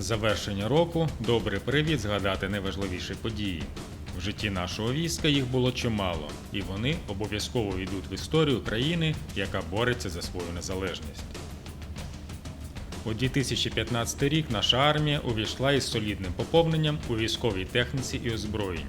Завершення року добрий привід згадати найважливіші події. В житті нашого війська їх було чимало, і вони обов'язково йдуть в історію країни, яка бореться за свою незалежність. У 2015 рік наша армія увійшла із солідним поповненням у військовій техніці і озброєнні.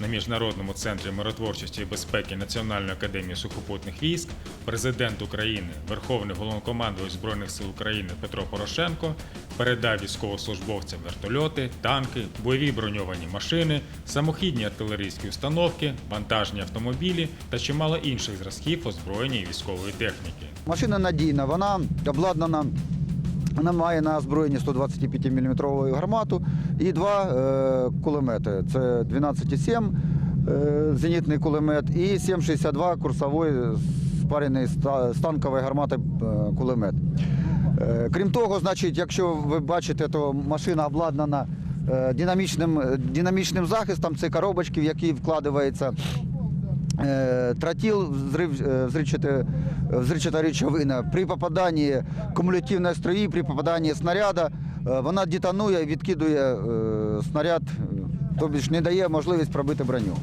На Міжнародному центрі миротворчості і безпеки Національної академії сухопутних військ президент України, Верховний головнокомандувач Збройних сил України Петро Порошенко передав військовослужбовцям вертольоти, танки, бойові броньовані машини, самохідні артилерійські установки, вантажні автомобілі та чимало інших зразків озброєння і військової техніки. Машина надійна, вона обладнана. Вона має на озброєнні 125 мм гармату і два е, кулемети. Це 12,7 е, зенітний кулемет і 7,62 курсовий спарений з танкової гармати е, кулемет. Крім того, значить, якщо ви бачите, то машина обладнана динамічним, динамічним захистом. Це коробочки, в які вкладається взривчате- взривчата речовина. При попаданні кумулятивної строї, при попаданні снаряда, вона детонує і відкидує е, снаряд, е, тобто ж не дає можливість пробити броню.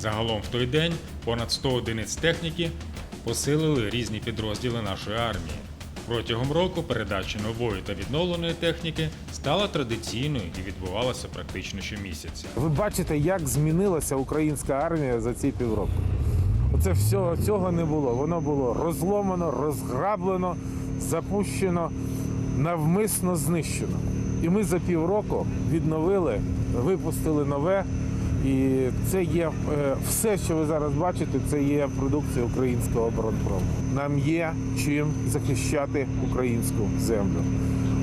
Загалом в той день понад 100 одиниць техніки посилили різні підрозділи нашої армії. Протягом року передача нової та відновленої техніки стала традиційною і відбувалася практично щомісяця. Ви бачите, як змінилася українська армія за ці півроку. Оце всього цього не було. Воно було розломано, розграблено, запущено, навмисно знищено. І ми за півроку відновили, випустили нове. І це є е, все, що ви зараз бачите, це є продукція українського оборонпрому. Нам є чим захищати українську землю.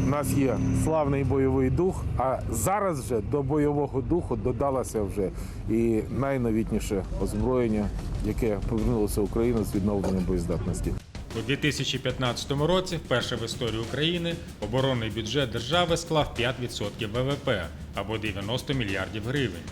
У нас є славний бойовий дух, а зараз вже до бойового духу додалося вже і найновітніше озброєння, яке повернулося в Україну з відновленням боєздатності. У 2015 році, вперше в історії України, оборонний бюджет держави склав 5% ВВП або 90 мільярдів гривень.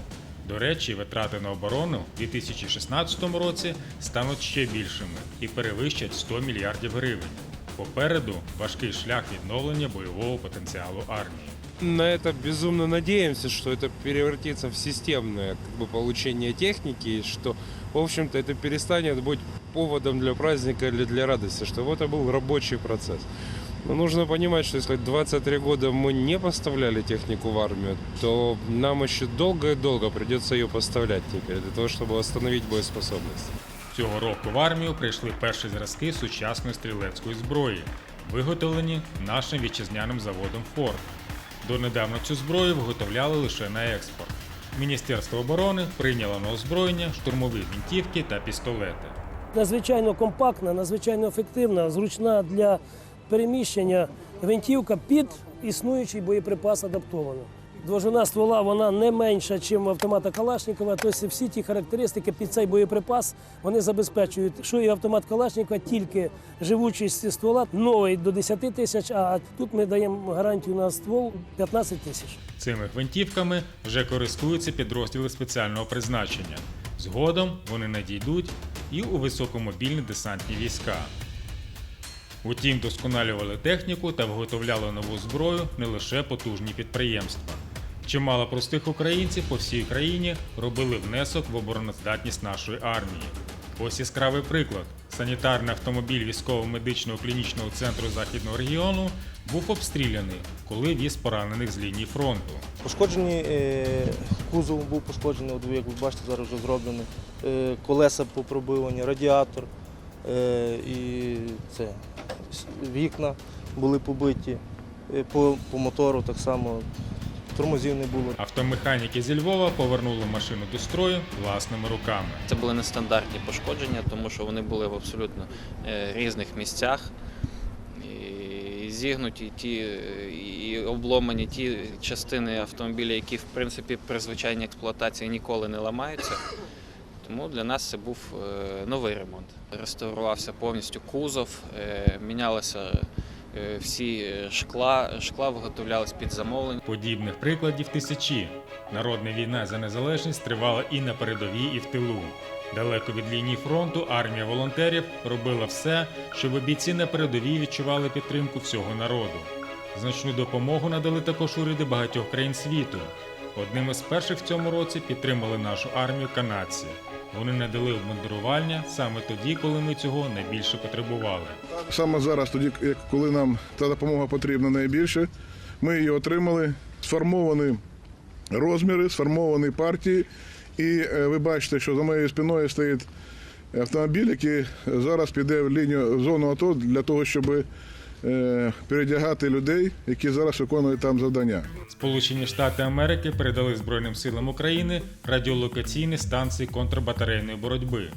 До речі, витрати на оборону у 2016 році стануть ще більшими і перевищать 100 мільярдів гривень. Попереду важкий шлях відновлення бойового потенціалу армії. На это безумно надеемся, что это превратится в системное как бы, получение техники, и что, в общем-то, это перестанет быть поводом для праздника или для радости, что вот это был рабочий процесс. Но нужно понимать, что если 23 года мы не поставляли технику в армию, то нам еще долго и долго придется ее поставлять теперь, для того, чтобы восстановить боеспособность. Цього року в армію прийшли перші зразки сучасної стрілецької зброї, виготовлені нашим вітчизняним заводом Форд. Донедавна цю зброю виготовляли лише на експорт. Міністерство оборони прийняло на озброєння штурмові гвинтівки та пістолети. Надзвичайно компактна, надзвичайно ефективна, зручна для переміщення гвинтівка під існуючий боєприпас адаптована. Довжина ствола вона не менша, ніж в автомата Калашникова. Тобто всі ті характеристики під цей боєприпас вони забезпечують, що і автомат Калашникова, тільки живучість ствола новий до 10 тисяч, а тут ми даємо гарантію на ствол 15 тисяч. Цими гвинтівками вже користуються підрозділи спеціального призначення. Згодом вони надійдуть і у високомобільні десантні війська. Утім, вдосконалювали техніку та виготовляли нову зброю не лише потужні підприємства. Чимало простих українців по всій країні робили внесок в обороноздатність нашої армії. Ось яскравий приклад. Санітарний автомобіль військово-медичного клінічного центру західного регіону був обстріляний, коли віз поранених з лінії фронту. Пошкоджені е, кузов був пошкоджений, ви, як ви бачите, зараз вже зроблений. Е, колеса попробивані, радіатор е, і це, вікна були побиті. По, по мотору так само тормозів не було. Автомеханіки зі Львова повернули машину до строю власними руками. Це були нестандартні пошкодження, тому що вони були в абсолютно е, різних місцях. І зігнуті ті і обломані ті частини автомобіля, які в принципі при звичайній експлуатації ніколи не ламаються. Тому для нас це був е, новий ремонт. Реставрувався повністю кузов, е, мінялися всі е, шкла, шкла виготовлялись під замовлення. Подібних прикладів тисячі. Народна війна за незалежність тривала і на передовій, і в тилу. Далеко від лінії фронту армія волонтерів робила все, щоб бійці на передовій відчували підтримку всього народу. Значну допомогу надали також уряди багатьох країн світу. Одним із перших в цьому році підтримали нашу армію канадці. Вони надали обмундирування саме тоді, коли ми цього найбільше потребували. Саме зараз, тоді, коли нам та допомога потрібна найбільше, ми її отримали. Сформовані розміри, сформовані партії. І е, ви бачите, що за моєю спиною стоїть автомобіль, який зараз піде в лінію зону АТО для того, щоб передягати людей, які зараз виконують там завдання. Сполучені Штати Америки передали Збройним силам України радіолокаційні станції контрбатарейної боротьби.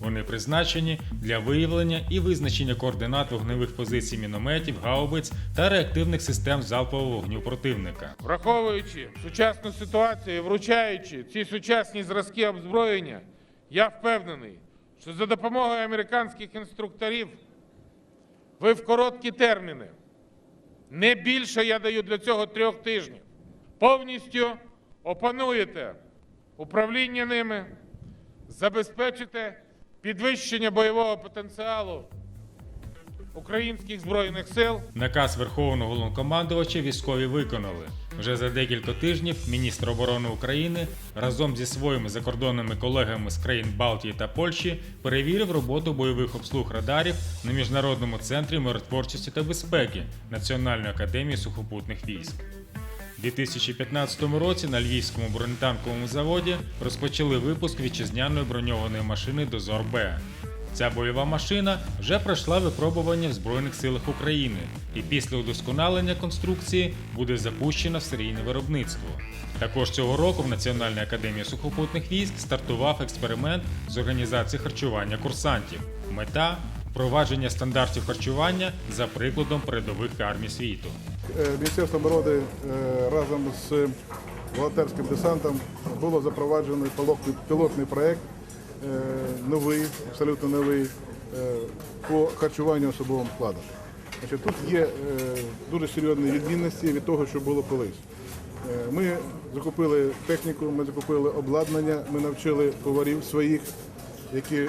Вони призначені для виявлення і визначення координат вогневих позицій мінометів, гаубиць та реактивних систем залпового вогню противника. Враховуючи сучасну ситуацію, і вручаючи ці сучасні зразки озброєння, я впевнений, що за допомогою американських інструкторів ви в короткі терміни, не більше я даю для цього трьох тижнів, повністю опануєте управління ними, забезпечите підвищення бойового потенціалу українських збройних сил. Наказ Верховного головнокомандувача військові виконали. Вже за декілька тижнів міністр оборони України разом зі своїми закордонними колегами з країн Балтії та Польщі перевірив роботу бойових обслуг радарів на міжнародному центрі миротворчості та безпеки Національної академії сухопутних військ. У 2015 році на Львівському бронетанковому заводі розпочали випуск вітчизняної броньованої машини Дозор Б. Ця бойова машина вже пройшла випробування в Збройних силах України і після удосконалення конструкції буде запущена в серійне виробництво. Також цього року в Національній академії сухопутних військ стартував експеримент з організації харчування курсантів. Мета впровадження стандартів харчування за прикладом передових армій світу. Е, Міністерство оборони е, разом з волонтерським десантом було запроваджено пілотний, е, новий, абсолютно новий, е, по харчуванню особовим складом. Тут є е, дуже серйозні відмінності від того, що було колись. Е, Ми закупили техніку, ми закупили обладнання, ми навчили поварів своїх, які е,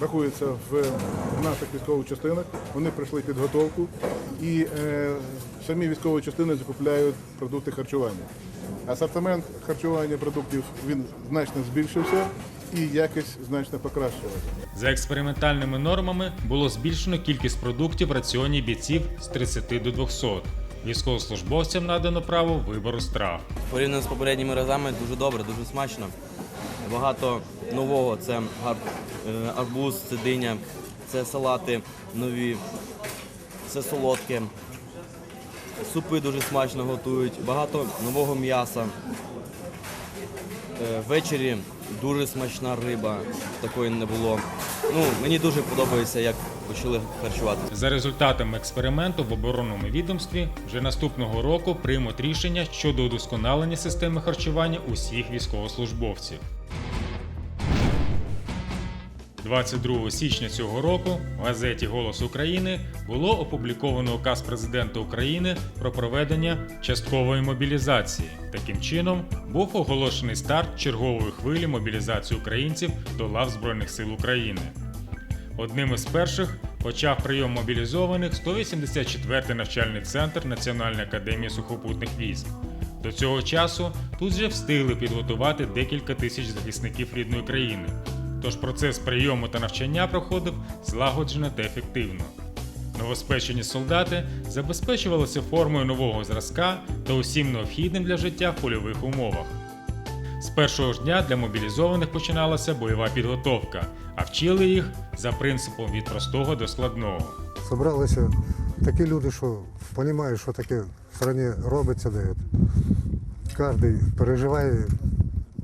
рахуються в наших військових частинах. Вони пройшли підготовку і е, самі військові частини закупляють продукти харчування. Асортимент харчування продуктів значно збільшився і якість значно покращилася. За експериментальними нормами було збільшено кількість продуктів в раціоні бійців з 30 до 200. Військовослужбовцям надано право вибору страв. Порівняно з попередніми разами дуже добре, дуже смачно. Багато нового. Це е, арбуз, це диня, це салати нові, це солодке. Супи дуже смачно готують, багато нового м'яса. Е, Ввечері дуже смачна риба, такої не було. Ну, мені дуже подобається, як почали харчувати. За результатами експерименту в оборонному відомстві вже наступного року приймуть рішення щодо удосконалення системи харчування усіх військовослужбовців. 22 січня цього року в газеті Голос України було опубліковано указ президента України про проведення часткової мобілізації. Таким чином був оголошений старт чергової хвилі мобілізації українців до лав Збройних сил України. Одним із перших почав прийом мобілізованих 184-й навчальний центр Національної академії сухопутних військ. До цього часу тут вже встигли підготувати декілька тисяч захисників рідної країни. Тож процес прийому та навчання проходив злагоджено та ефективно. Новоспечені солдати забезпечувалися формою нового зразка та усім необхідним для життя в польових умовах. З першого ж дня для мобілізованих починалася бойова підготовка, а вчили їх за принципом від простого до складного. Собралися такі люди, що розуміють, що таке в країні робиться, де кожен переживає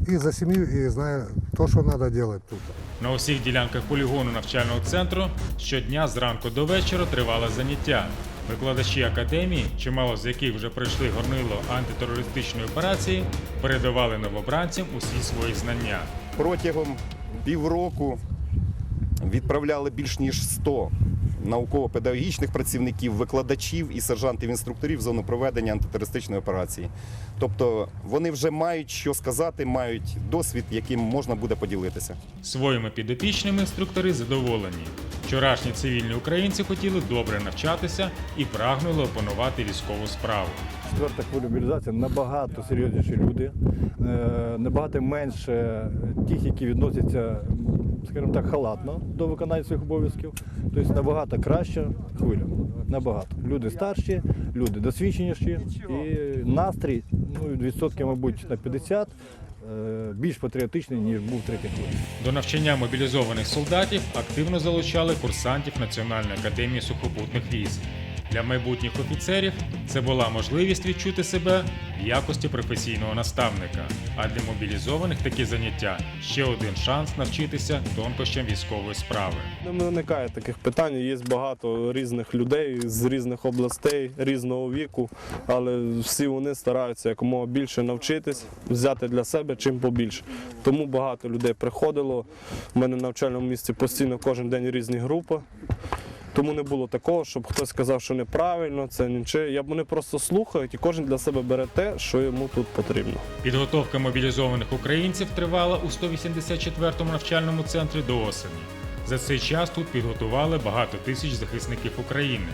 і за сім'ю, і знає те, що треба робити тут. На усіх ділянках полігону навчального центру щодня зранку до вечора тривали заняття. Викладачі академії, чимало з яких вже пройшли горнило антитерористичної операції, передавали новобранцям усі свої знання. Протягом півроку відправляли більш ніж 100 науково-педагогічних працівників, викладачів і сержантів-інструкторів в зону проведення антитерористичної операції. Тобто вони вже мають що сказати, мають досвід, яким можна буде поділитися. Своїми підопічними інструктори задоволені. Вчорашні цивільні українці хотіли добре навчатися і прагнули опанувати військову справу. Четверта хвиля мобілізації набагато серйозніші люди, е, набагато менше тих, які відносяться, скажімо так, халатно до виконання своїх обов'язків. Тобто набагато краща хвиля. Набагато. Люди старші, люди досвідченіші і настрій, ну, відсотки, мабуть, на 50 е, більш патріотичний, ніж був третій хвилі. До навчання мобілізованих солдатів активно залучали курсантів Національної академії сухопутних військ. Для майбутніх офіцерів це була можливість відчути себе в якості професійного наставника. А для мобілізованих такі заняття ще один шанс навчитися тонкощам військової справи. Не виникає таких питань. Є багато різних людей з різних областей, різного віку, але всі вони стараються якомога більше навчитись, взяти для себе чим побільше. Тому багато людей приходило. У мене в навчальному місці постійно кожен день різні групи. Тому не було такого, щоб хтось сказав, що неправильно, це нічого. Я вони просто слухають і кожен для себе бере те, що йому тут потрібно. Підготовка мобілізованих українців тривала у 184-му навчальному центрі до осені. За цей час тут підготували багато тисяч захисників України.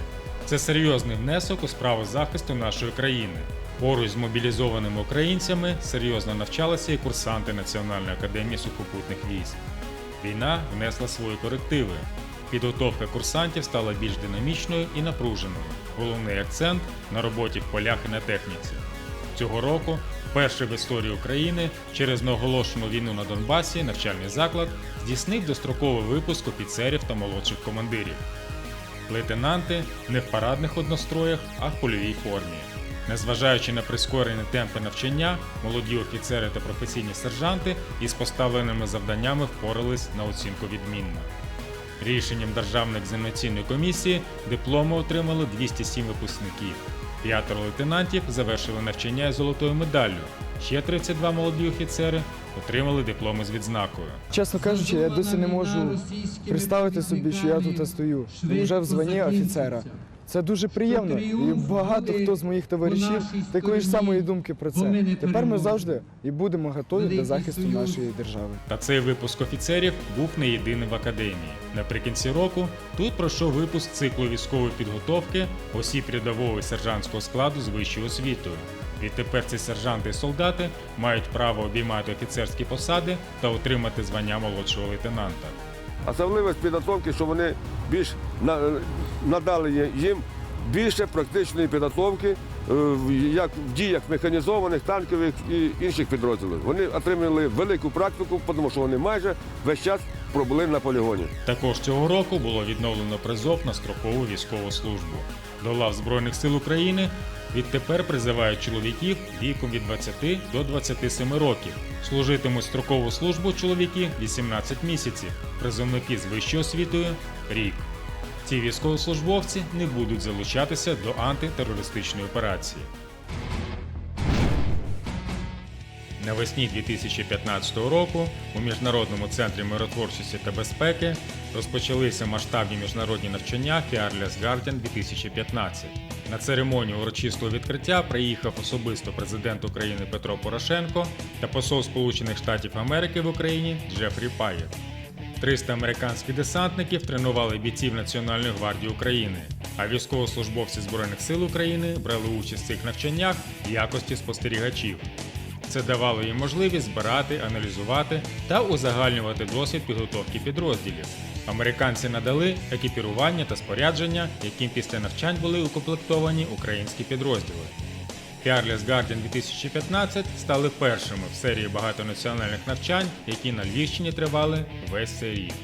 Це серйозний внесок у справу захисту нашої країни. Поруч з мобілізованими українцями серйозно навчалися і курсанти Національної академії сухопутних військ. Війна внесла свої корективи. Підготовка курсантів стала більш динамічною і напруженою. Головний акцент на роботі в полях і на техніці. Цього року, вперше в історії України, через неоголошену війну на Донбасі, навчальний заклад здійснив достроковий випуск офіцерів та молодших командирів. Лейтенанти не в парадних одностроях, а в польовій формі. Незважаючи на прискорені темпи навчання, молоді офіцери та професійні сержанти із поставленими завданнями впорались на оцінку відмінно. Рішенням Державної екзаменаційної комісії дипломи отримали 207 випускників. П'ятеро лейтенантів завершили навчання золотою медаллю. Ще 32 молоді офіцери отримали дипломи з відзнакою. Чесно кажучи, я досі не можу представити собі, що я тут стою вже в званні офіцера. Це дуже приємно, і багато хто з моїх товаришів такої ж самої думки про це. Тепер ми завжди і будемо готові до захисту нашої держави. Та цей випуск офіцерів був не єдиним в академії. Наприкінці року тут пройшов випуск циклу військової підготовки осіб рядового і сержантського складу з вищою освітою. Відтепер ці сержанти і солдати мають право обіймати офіцерські посади та отримати звання молодшого лейтенанта. Особливість підготовки, що вони більш на- надали їм більше практичної підготовки е, як в діях механізованих, танкових і інших підрозділів. Вони отримали велику практику, тому що вони майже весь час пробули на полігоні. Також цього року було відновлено призов на строкову військову службу. До лав Збройних сил України відтепер призивають чоловіків віком від 20 до 27 років. Служитимуть строкову службу чоловіки 18 місяців, призовники з вищою освітою рік. Ці військовослужбовці не будуть залучатися до антитерористичної операції. Навесні 2015 року у Міжнародному центрі миротворчості та безпеки розпочалися масштабні міжнародні навчання Fearless Guardian 2015. На церемонію урочистого відкриття приїхав особисто президент України Петро Порошенко та посол Сполучених Штатів Америки в Україні Джефрі Паєв. 300 американських десантників тренували бійців Національної гвардії України, а військовослужбовці Збройних сил України брали участь в цих навчаннях в якості спостерігачів. Це давало їм можливість збирати, аналізувати та узагальнювати досвід підготовки підрозділів. Американці надали екіпірування та спорядження, яким після навчань були укомплектовані українські підрозділи. Fearless Guardian 2015 стали першими в серії багатонаціональних навчань, які на Львівщині тривали весь цей рік.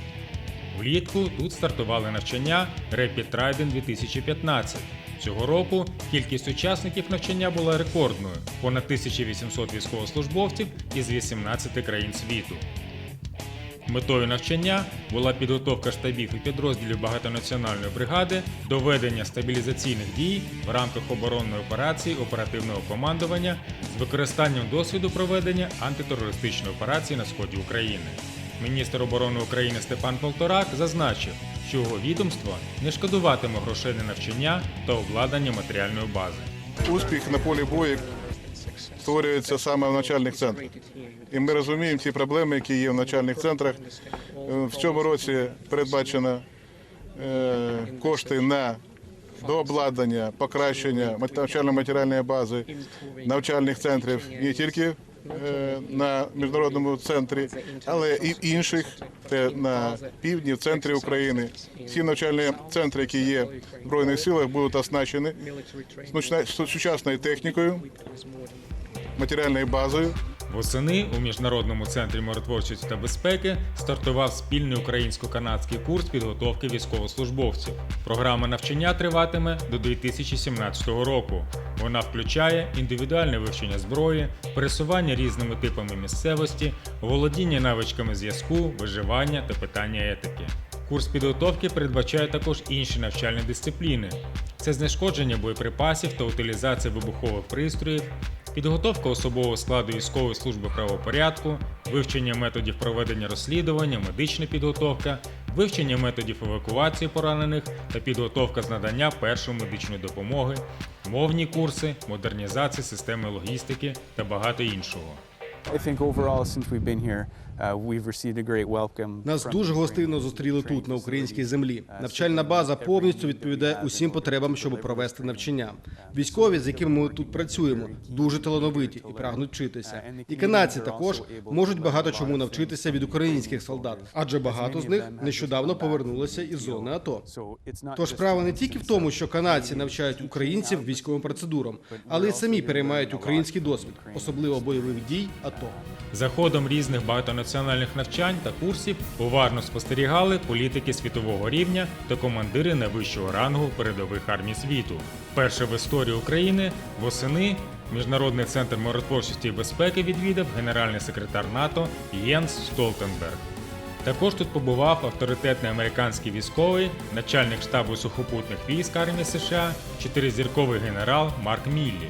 Влітку тут стартували навчання Rapid Trident 2015. Цього року кількість учасників навчання була рекордною понад 1800 військовослужбовців із 18 країн світу. Метою навчання була підготовка штабів і підрозділів багатонаціональної бригади до ведення стабілізаційних дій в рамках оборонної операції оперативного командування з використанням досвіду проведення антитерористичної операції на сході України. Міністр оборони України Степан Полторак зазначив, що його відомство не шкодуватиме грошей на навчання та обладнання матеріальної бази. Успіх на полі бою створюється саме в навчальних центрах. І ми розуміємо ті проблеми, які є в навчальних центрах. В цьому році передбачено е, кошти на дообладнання, покращення мат- навчально-матеріальної бази навчальних центрів не тільки на міжнародному центрі, але і в інших, це на півдні, в центрі України. Всі навчальні центри, які є в Збройних силах, будуть оснащені сучасною технікою, матеріальною базою. Восени у міжнародному центрі миротворчості та безпеки стартував спільний українсько-канадський курс підготовки військовослужбовців. Програма навчання триватиме до 2017 року. Вона включає індивідуальне вивчення зброї, пересування різними типами місцевості, володіння навичками зв'язку, виживання та питання етики. Курс підготовки передбачає також інші навчальні дисципліни: це знешкодження боєприпасів та утилізація вибухових пристроїв, підготовка особового складу військової служби правопорядку, вивчення методів проведення розслідування, медична підготовка, вивчення методів евакуації поранених та підготовка з надання першої медичної допомоги, мовні курси, модернізація системи логістики та багато іншого. I think overall, since we've been here, we've received a great welcome. Нас дуже гостинно зустріли тут, на українській землі. Uh, Навчальна база повністю відповідає усім потребам, щоб провести навчання. Uh, Військові, з якими ми тут працюємо, дуже талановиті і прагнуть вчитися. І канадці також можуть багато чому навчитися від українських солдат, адже багато з них нещодавно повернулися із зони АТО. Тож справа не тільки в тому, що канадці навчають українців військовим процедурам, але й самі переймають український досвід, особливо бойових дій АТО. За ходом різних багатонаціональних навчань та курсів уважно спостерігали політики світового рівня та командири найвищого рангу передових армій світу. Перше в історії України восени Міжнародний центр миротворчості і безпеки відвідав генеральний секретар НАТО Єнс Столтенберг. Також тут побував авторитетний американський військовий, начальник штабу сухопутних військ армії США, чотиризірковий генерал Марк Міллі.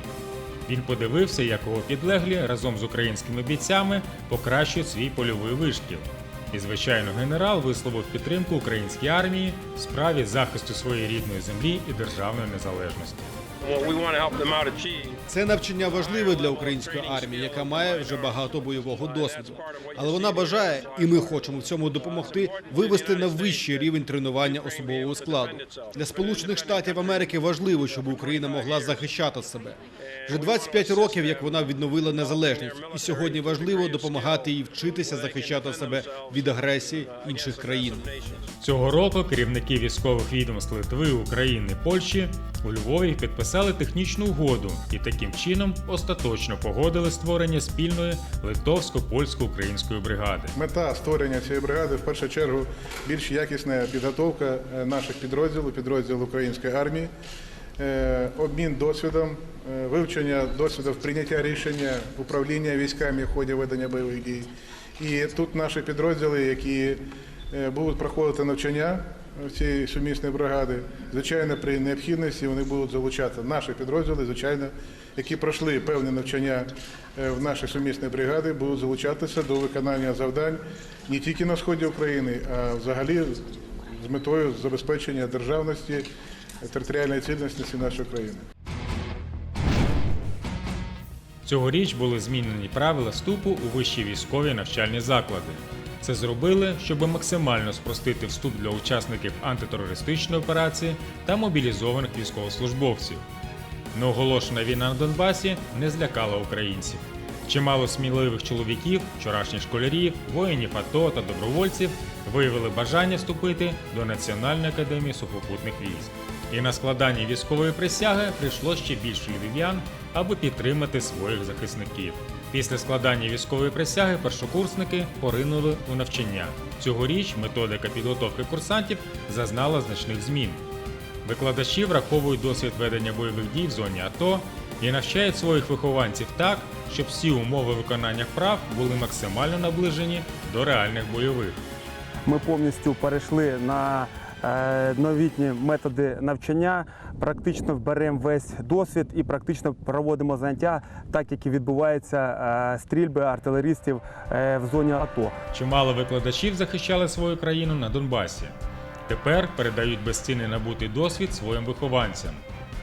Він подивився, як його підлеглі разом з українськими бійцями покращують свій польовий вишкіл. І, звичайно, генерал висловив підтримку українській армії в справі захисту своєї рідної землі і державної незалежності. Це навчання важливе для української армії, яка має вже багато бойового досвіду. Але вона бажає, і ми хочемо в цьому допомогти, вивести на вищий рівень тренування особового складу. Для Сполучених Штатів Америки важливо, щоб Україна могла захищати себе. Вже 25 років, як вона відновила незалежність, і сьогодні важливо допомагати їй вчитися захищати себе від агресії інших країн. Цього року керівники військових відомств Литви, України, Польщі у Львові підписали технічну угоду і таким чином остаточно погодили створення спільної литовсько-польсько-української бригади. Мета створення цієї бригади в першу чергу більш якісна підготовка е, наших підрозділів, підрозділів української армії, обмін досвідом, е, вивчення досвіду прийняття рішення, управління військами в ході ведення бойових дій. І тут наші підрозділи, які е, будуть проходити навчання цій сумісної бригади, звичайно, при необхідності вони будуть залучати наші підрозділи, звичайно, які пройшли певні навчання е, в нашій сумісній бригаді, будуть залучатися до виконання завдань не тільки на сході України, а взагалі з метою забезпечення державності, територіальної цілісності нашої країни. Цьогоріч були змінені правила вступу у вищі військові навчальні заклади. Це зробили, щоб максимально спростити вступ для учасників антитерористичної операції та мобілізованих військовослужбовців. Неоголошена війна на Донбасі не злякала українців. Чимало сміливих чоловіків, вчорашніх школярів, воїнів АТО та добровольців виявили бажання вступити до Національної академії сухопутних військ. І на складанні військової присяги прийшло ще більше львів'ян, аби підтримати своїх захисників. Після складання військової присяги першокурсники поринули у навчання. Цьогоріч методика підготовки курсантів зазнала значних змін. Викладачі враховують досвід ведення бойових дій в зоні АТО і навчають своїх вихованців так, щоб всі умови виконання вправ були максимально наближені до реальних бойових. Ми повністю перейшли на новітні методи навчання. Практично беремо весь досвід і практично проводимо заняття, так як і відбуваються е, стрільби артилеристів е, в зоні АТО. Чимало викладачів захищали свою країну на Донбасі. Тепер передають безцінний набутий досвід своїм вихованцям.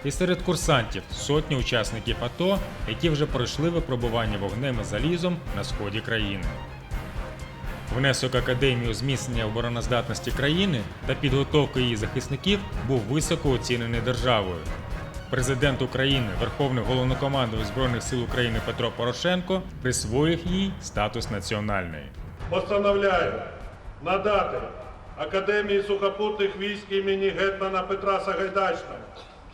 І серед курсантів сотні учасників АТО, які вже пройшли випробування вогнем і залізом на сході країни. Внесок академії зміцнення обороноздатності країни та підготовки її захисників був високо оцінений державою. Президент України, Верховний головнокомандувач Збройних сил України Петро Порошенко присвоїв їй статус національної. Постановляю надати Академії сухопутних військ імені гетьмана Петра Сагайдачного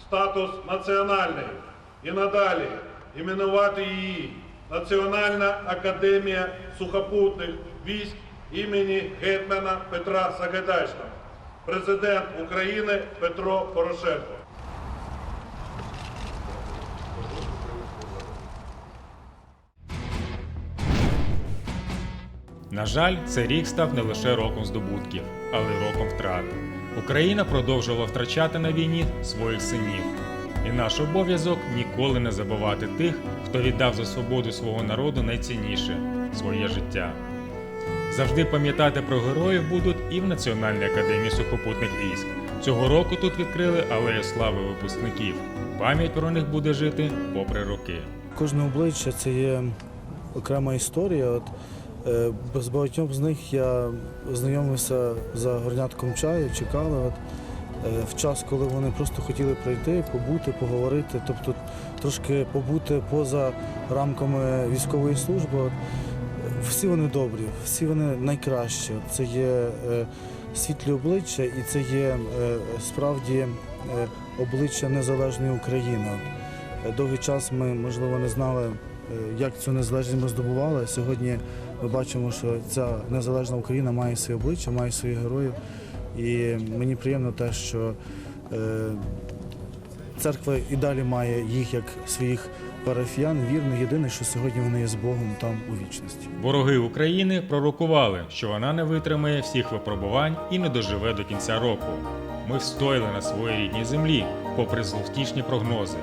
статус національної і надалі іменувати її Національна академія сухопутних військ імені гетьмана Петра Сагайдачного. Президент України Петро Порошенко. На жаль, цей рік став не лише роком здобутків, але й роком втрат. Україна продовжувала втрачати на війні своїх синів. І наш обов'язок ніколи не забувати тих, хто віддав за свободу свого народу найцінніше своє життя. Завжди пам'ятати про героїв будуть і в Національній академії сухопутних військ. Цього року тут відкрили алею слави випускників. Пам'ять про них буде жити попри роки. Кожне обличчя це є окрема історія. От, е, з багатьом з них я знайомився за горнятком чаю, чекали. От, е, в час, коли вони просто хотіли прийти, побути, поговорити, тобто трошки побути поза рамками військової служби. От, всі вони добрі, всі вони найкращі. Це є е, світлі обличчя і це є е, справді е, обличчя незалежної України. Довгий час ми, можливо, не знали, як цю незалежність ми здобували. Сьогодні ми бачимо, що ця незалежна Україна має своє обличчя, має своїх героїв. І мені приємно те, що церква і далі має їх як своїх парафіян, вірно, єдине, що сьогодні вони є з Богом там у вічності. Вороги України пророкували, що вона не витримає всіх випробувань і не доживе до кінця року. Ми встояли на своїй рідній землі, попри зловтішні прогнози.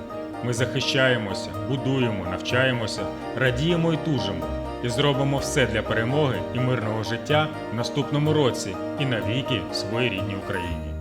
Ми захищаємося, будуємо, навчаємося, радіємо і тужимо, і зробимо все для перемоги і мирного життя в наступному році і навіки в своїй рідній Україні.